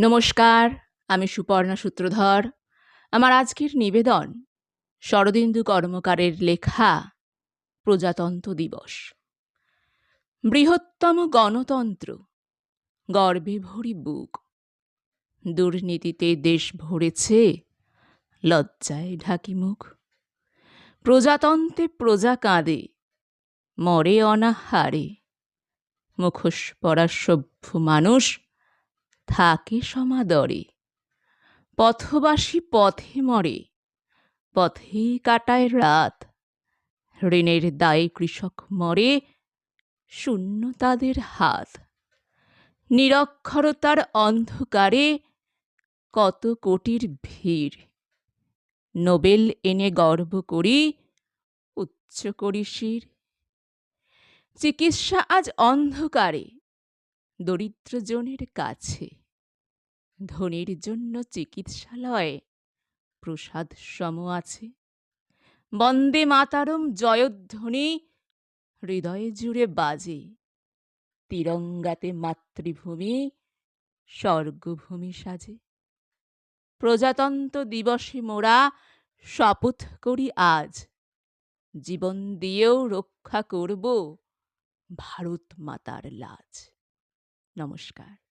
নমস্কার, আমি সুপর্ণা সূত্রধর। আমার আজকের নিবেদন, শরদিন্দু কর্মকারের লেখা, প্রজাতন্ত্র দিবস। বৃহত্তম গণতন্ত্র, গর্বে ভরি বুক। দুর্নীতিতে দেশ ভরেছে, লজ্জায় ঢাকি মুখ। প্রজাতন্ত্রে প্রজা কাঁদে, মরে অনাহারে। মুখোশ পরা সভ্য মানুষ থাকে সমাদরে। পথবাসী পথে মরে পথে কাটায় রাত। ঋণের দায়ে কৃষক মরে, শূন্য তাদের হাত। নিরক্ষরতার অন্ধকারে কত কোটির ভিড়। নোবেল এনে গর্ব করি, উচ্চ করি শির। চিকিৎসা আজ অন্ধকারে, দরিদ্রজনের কাছে। ধনীর জন্য চিকিৎসালয়। প্রসাদ সম আছে। বন্দে মাতারম, জয়ধ্বনি, হৃদয়ে জুড়ে বাজে। তিরঙ্গাতে মাতৃভূমি, স্বর্গভূমি সাজে। প্রজাতন্ত্র দিবসে মোরা শপথ করি আজ। জীবন দিয়েও রক্ষা করব ভারত মাতার লাজ। নমস্কার।